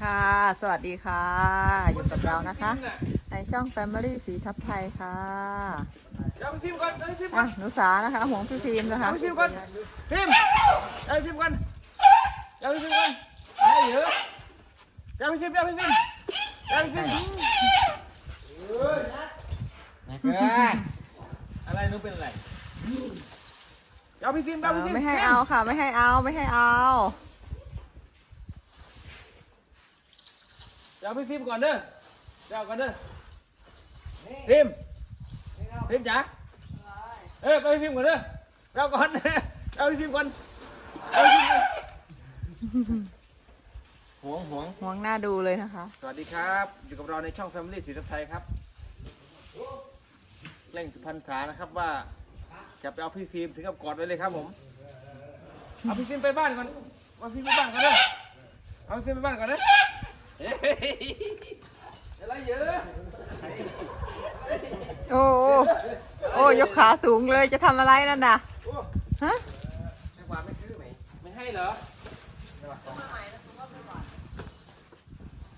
ค่ะ สวัสดีค่ะ อยู่กับเรานะคะ ในช่อง Family สีทับไทยค่ะเพิมก่อนเพิมก่อนหนูสานะคะห่วงพี่พิมนะคะวไปพิมก่อนพิมพ์เดี๋ยวไปพิมก่อนเำพิมก่อนไอ้เยอะดี๋พิมพ์เดี๋ยวไพิมพ์เยพิมอะอะไรนู้เป็นอะไร เอาพี่ฟิล์มจะเอาพี่เออฟิล์มไม่ให้เอาค่ะ ไม่ให้เอาไม่ให้เอาจะเอาพี่ฟิล์มก่อนเด้อจะเอาก่อนเด้อฟิล์มฟิล์มจ๋าเออไปพี่ฟิล์มก่อนเด้อเราก่อนเอาพี่ฟิล์มก่อนเอาพี่ฟิล์มก่อนหวงหวงหวงหน้าดูเลยนะคะ สวัสดีครับ อยู่กับเราในช่อง Family สีทับไทยครับเร่งสุพรรษานะครับว่า จะไปเอาพี่ฟิล์มถึงกับกอดไว้เลยครับผม เอาพี่ฟิล์มไปบ้านก่อนเอาพี่ฟิล์มไปบ้านก่อนเด้อเอาพี่ฟิล์มไปบ้านก่อนเด้อเฮ้ยอะไรเยอะโอ้โอ้โอ้ยกขาสูงเลยจะทำอะไรนั่นน่ะโอ้ฮะจังหวะไม่คือไหมไม่ให้เหรอ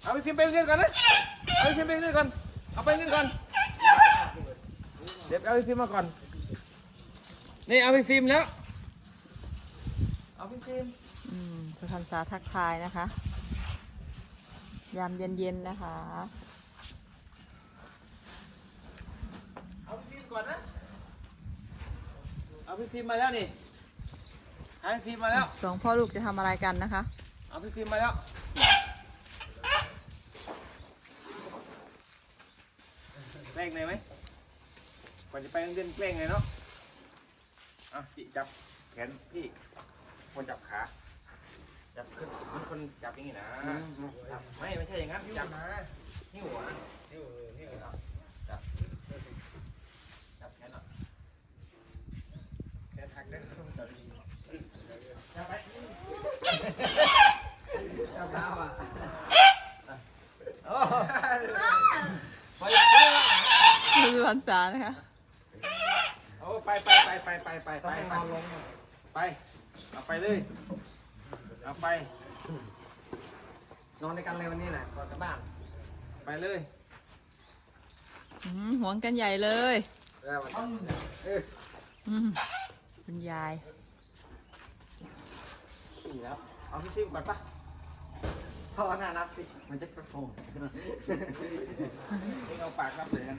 เอาพี่ฟิล์มไปเรียนก่อนนะเอาพี่ฟิล์มไปเรียนก่อนเอาไปเรียนก่อนเดี๋ยวเอาพี่ฟิล์มมาก่อน นี่เอาพี่ฟิล์มแล้ว เอาพี่ฟิล์มอืมสุพรรณษาทักทายนะคะ ยามเย็นๆนะคะ เอาพี่ฟิล์มก่อนนะ เอาพี่ฟิล์มมาแล้วนี่เอาพี่ฟิล์มมาแล้ว สองพ่อลูกจะทำอะไรกันนะคะ เอาพี่ฟิล์มมาแล้ว แกล้งเลยไหมก่อนจะไปโรงเรียนแกล้งเลยเนาะ อะจิจับแขนพี่คนจับขาจับขึ้นมันคนจับอย่างนี้นะจับไม่ไม่ใช่อย่างนั้นจับนิ้วหัวนิ้วนิ้วจับจับแขนหน่อยแขนหักได้จับดีจับไปโอ้ไปไปสุพรรณษานะคะโอ้ ไปไปไปไปไปไปไปไปไปเอาไปเลยเอาไป นอนด้วยกันเลยวันนี้แหละก่อนกลับบ้าน ไปเลยอืมหวงกันใหญ่เลยเออวันอืมคุณยายขี่แล้ว เอาพี่ซิมก่อนปะพ่อหน้านับสิ มันจะกระโปงเองเอาปากรับเลยกัน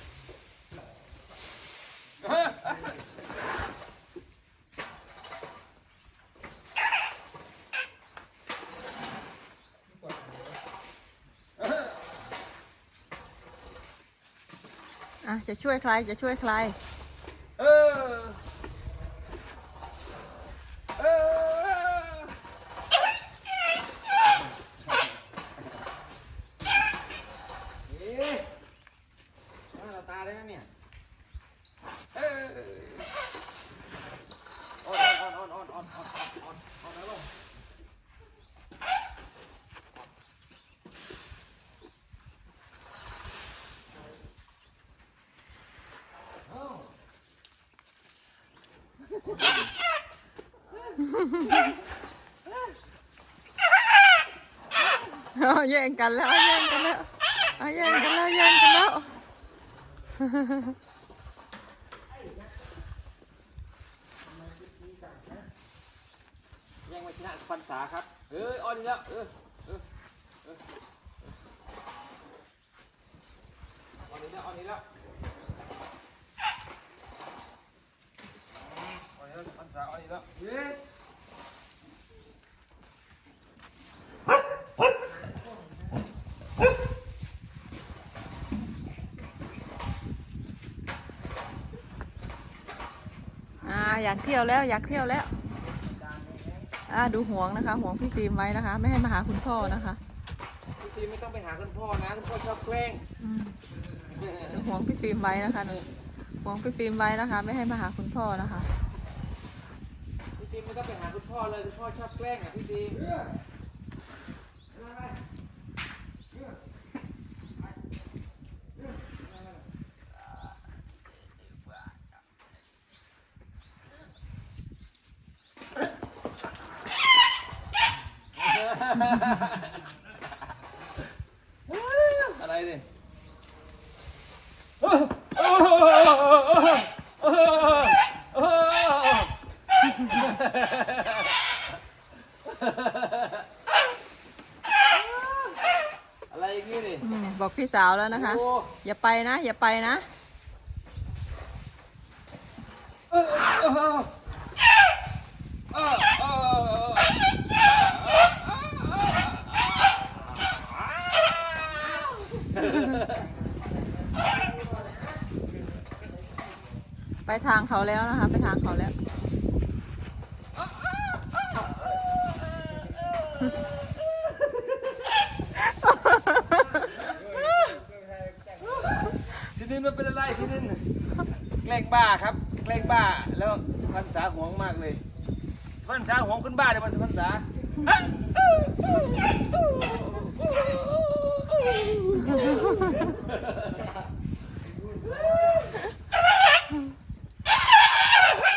อะจะช่วยใครจะช่วยใคร เออ เออ เอ๊ะหน้าตาได้นะเนี่ย เอออ่อนอ่อนอ่อนอ่อนอ่อนอ่อนอ่อนอ่อนแล้วลง เอาแย่งกันแล้วแย่งกันแล้วเอาแย่งกันแล้วแย่งกันแล้วแย่งมาชนะฟันษาครับเอออ่อนแล้วเออเออเออออนอีกแล้วอ่อนอีกแล้วอ่อนอีกแล้วฟันษาออนอีกแล้ว เอ๊ะอ่าอยากเที่ยวแล้วอยากเที่ยวแล้วอ่าดูห่วงนะคะห่วงพี่ฟิล์มไว้นะคะ ไม่ให้มาหาคุณพ่อนะคะพี่ฟิล์มไม่ต้องไปหาคุณพ่อนะคุณพ่อชอบแกล้งอืมห่วงพี่ฟิล์มไว้นะคะห่วงพี่ฟิล์มไว้นะคะ ไม่ให้มาหาคุณพ่อนะคะพี่ฟิล์มไม่ต้องไปหาคุณพ่อเลยคุณพ่อชอบแกล้งอะพี่ฟิล์ม อะไรเนี่ยอะไรอย่างงี้นี่อืมบอกพี่สาวแล้วนะคะ โอ้ อย่าไปนะ อย่าไปนะ เออเออเออเออเออ ไปทางเขาแล้วนะคะ ไปทางเขาแล้วที่นี้มันเป็นอะไรที่นี้แกล้งบ้าครับ แกล้งบ้าแล้วสุพรรณษาหวงมากเลยสุพรรณษาหวงคนบ้าเดี๋ยวมันสุพรรณษา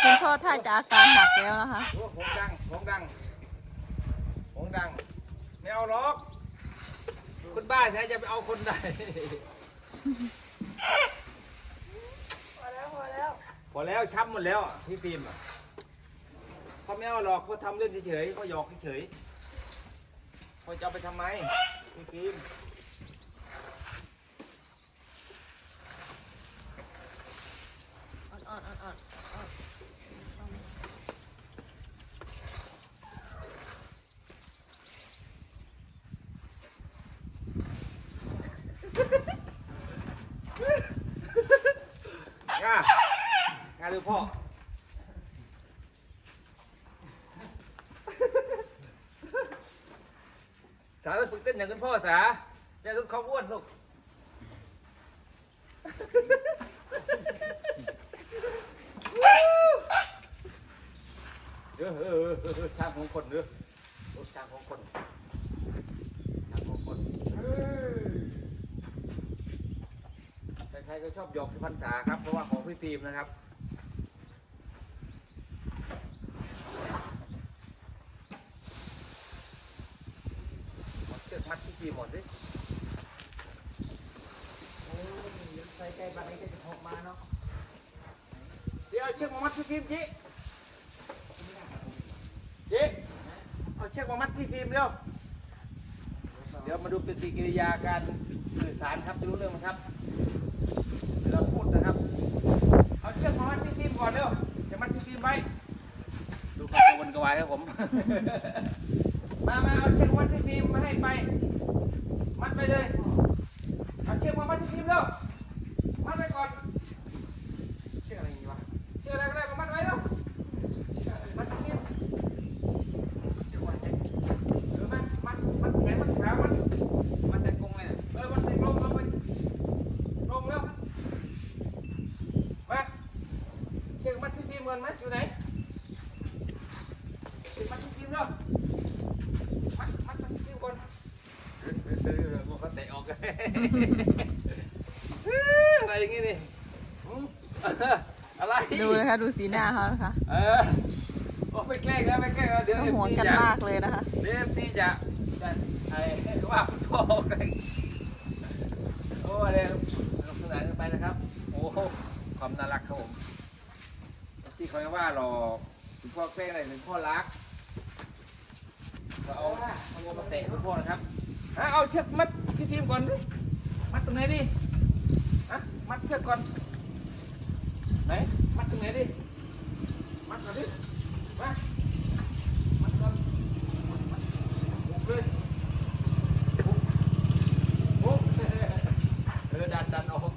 คุณพ่อถ้าจะอาการหนักแล้วนะคะโอ้โหงดังหงดังหงดัง ไม่เอาหรอกคนบ้าแท้จะไปเอาคนใดพอแล้วพอแล้วพอแล้วช้ำหมดแล้วพี่ฟิล์มอะเขาไม่เอาหรอกเขาทำเล่นเฉยๆเขาหยอกเฉยๆเขาจะเอาไปทำไมพี่ฟิล์ม ง่าง่าดูพ่อ สาต้องฝึกเต้นอย่างคุณพ่อสาอย่าต้องเขาอ้วนลูก เออเออเออเออช่างของคนเด้อรถช่างของคนช่างของคน ใครๆก็ชอบหยอกสุพรรณษาครับ เพราะว่าของพี่ฟิล์มนะครับมัดเชือกมัดพี่ฟิล์มหมดดิใส่ใจบัตรนี้จะออกมาเนาะ เดี๋ยวเอาเชือกมามัดพี่ฟิล์มจิจิเอาเชือกมามัดพี่ฟิล์มเร็ว เดี๋ยวมาดูปฏิกิริยาการสื่อสารครับจะรู้เรื่องไหมครับ เวลาพูดนะครับ เอาเชือกมามัดพี่ฟิล์มก่อนเร็วจะมัดพี่ฟิล์มไว้ ดูความกระวนกระวายครับผม มามาเอาเชือกมามัดพี่ฟิล์มมาให้ไป มัดไปเลย เอาเชือกมามัดพี่ฟิล์มเร็ว มัดไปก่อน เชือกอะไรอย่างงี้วะ เชือกอะไรก็ได้มามัดไว้เร็วมัดพี่ฟิล์มเชือกไว้เนี่ยเออมัดมัดมัดแขนมัดขามัด มาใส่กรงเลย เออมันติดลงลงไปลงแล้วมาเชือกมัดที่ทีมเงินไหมอยู่ไหนเชือกมัดที่ทีมแล้วมัดมัดมัดที่ทีมก่อนเออเออเออมันก็เตะออกเลย อะไรอย่างงี้นี่หืมอะไรดูนะคะ ดูสีหน้าเขานะคะเออโอ้ไม่แกล้งแล้วไม่แกล้งแล้วเดี๋ยวต้องห่วงกันมากเลยนะคะ เดี๋ยวซีจะจะไอ้ว่าคุณพ่อเลยโอ้เดี๋ยวสนุกสนานกันไปนะครับ โอ้โหความน่ารักครับผมที่เขาว่าหรอกคุณพ่อแกล้งอะไรคุณพ่อรักก็เอาเอางวมาเตะคุณพ่อนะครับอะเอาเชือกมัดพี่ฟิล์มก่อนดิ มัดตรงไหนดิอะมัดเชือกก่อน ไหน มัดตรงไหนดิ มัดก่อนดิ มา มัดก่อนบุกเลยบุกบุกเออดันดันออก เ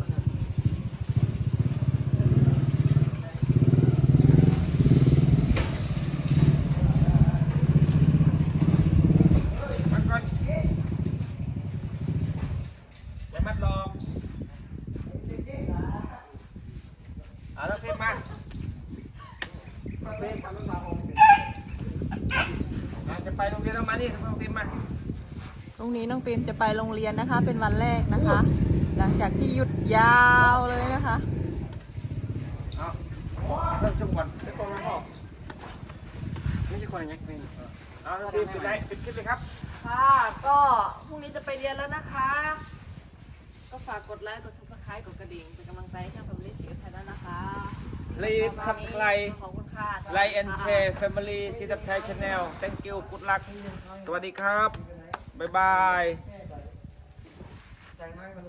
รียน จะไปโรงเรียนมานี่น้องฟิล์มมาพรุ่งนี้น้องฟิล์มจะไปโรงเรียนนะคะ เป็นวันแรกนะคะ หลังจากที่หยุดยาวเลยนะคะเอาเริ่มชมก่อนเป็นตัวมันออกไม่ใช่คนอย่างนี้นี่เอาน้องฟิล์มปิดไลปิดคลิปเลยครับค่ะก็พรุ่งนี้จะไปเรียนแล้วนะคะ ก็ฝากกดไลค์กด subscribe กดกระดิ่งเป็นกำลังใจให้ช่างผมลิสีไทยด้วยนะคะ Please subscribe ไลแอนเชฟแฟมิลี่ซีดับไทยชาแนล thank you good luck สวัสดีครับ บ๊ายบาย แตงไม้มั